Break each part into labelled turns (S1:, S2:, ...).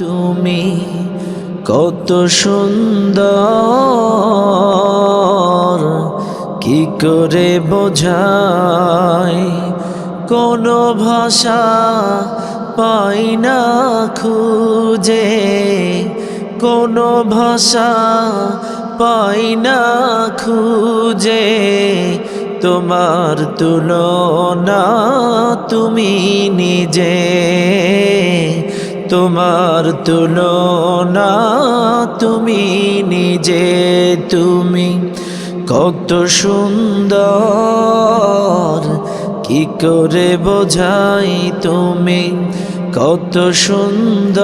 S1: তুমি কত সুন্দর। কি করে বোঝাই? কোনো ভাষা পাই না খুঁজে। কোনো ভাষা পাই না খুঁজে। তোমার তুলনা তুমি নিজে। তোমার তুলনা, তুমি নিজে, তুমি কত সুন্দর। কি করে বোঝাই তুমি কত সুন্দর?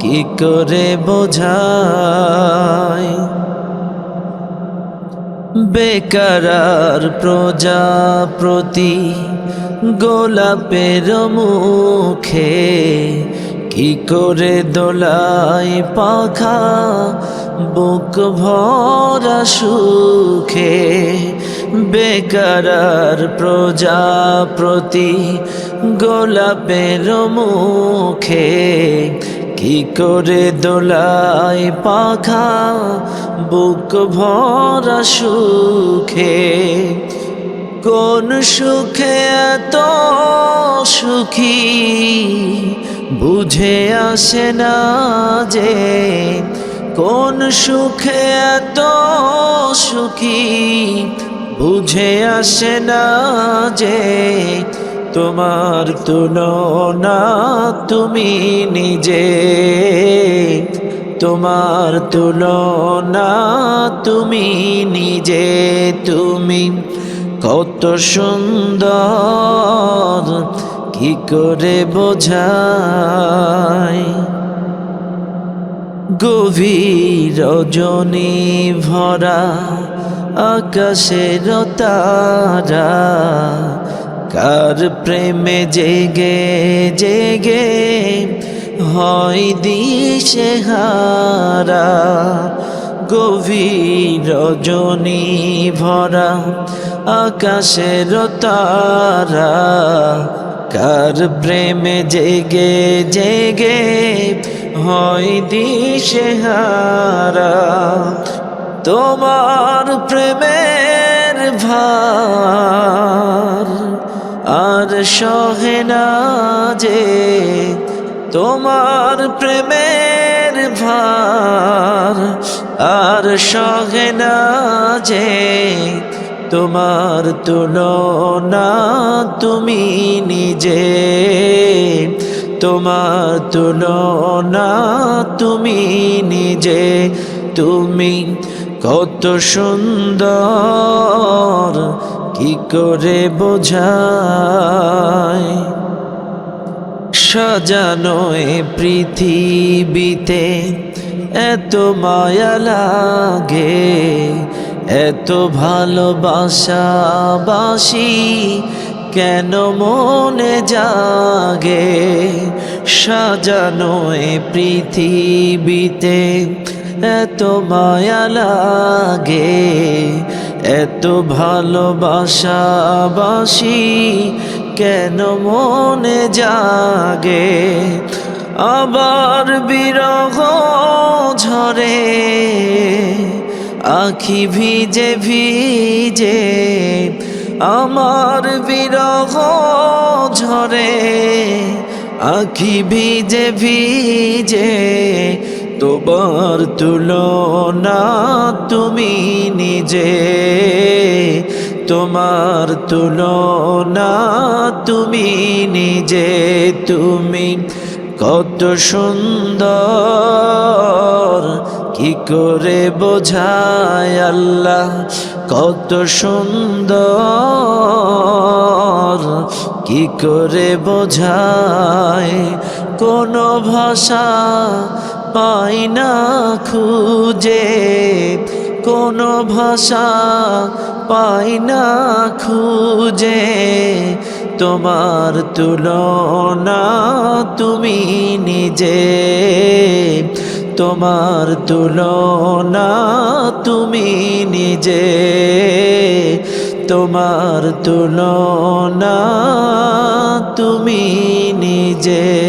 S1: কি করে বোঝাই? বেকারার প্রজাপ্রতি গোলাপের মুখে কি করে দোলাই পাখা, বুক ভরা সুখে? বেকারার প্রজাপ্রতি গোলাপের মুখে কি করে দোলাই পাখা, বুক ভরা সুখে? কোন সুখে এত সুখী? বুঝে আসে না যে কোন সুখে এত সুখী? বুঝে আসে না যে তোমার তুলনা তুমি নিজে। তোমার তুলনা তুমি নিজে। তুমি কত সুন্দর, কি করে বোঝায়? গভীর রজনী ভরা আকাশের তারা, কার প্রেমে জেগে জেগে হয় দিশে হারা গভীর রজনী ভরা আকাশের তারা, কার প্রেমে জেগে জেগে হয় দিশে হারা তোমার প্রেমের ভার আর সহে না যে তোমার প্রেমের ভার। আর সহে না যে তোমার তুলনা তুমি নিজে, তোমার তুলনা তুমি নিজে, তুমি কত সুন্দর, কি করে বোঝায়? সাজানো পৃথিবীতে এত মায়া লাগে, এত ভালোবাসা বাসি, কেন মনে জাগে সাজানো পৃথিবীতে? এত মায়া লাগে, এত ভালোবাসা বাসি, কেন মনে জাগে আবার বিরহ ঝরে, আখি ভিজে ভিজে, আমার বিরহ ঝরে, আখি ভিজে ভিজে, তোমার তুলনা তুমি নিজে, তোমার তুলনা তুমি নিজে, তুমি কত সুন্দর, কি করে বোঝায় আল্লাহ? কত সুন্দর, কি করে বোঝায়? কোনো ভাষা পাই না খুঁজে। কোনো ভাষা পাই না খুঁজে। তোমার তুলনা তুমি নিজে। তোমার তুলনা তুমি নিজে। তোমার তুলনা তুমি নিজে।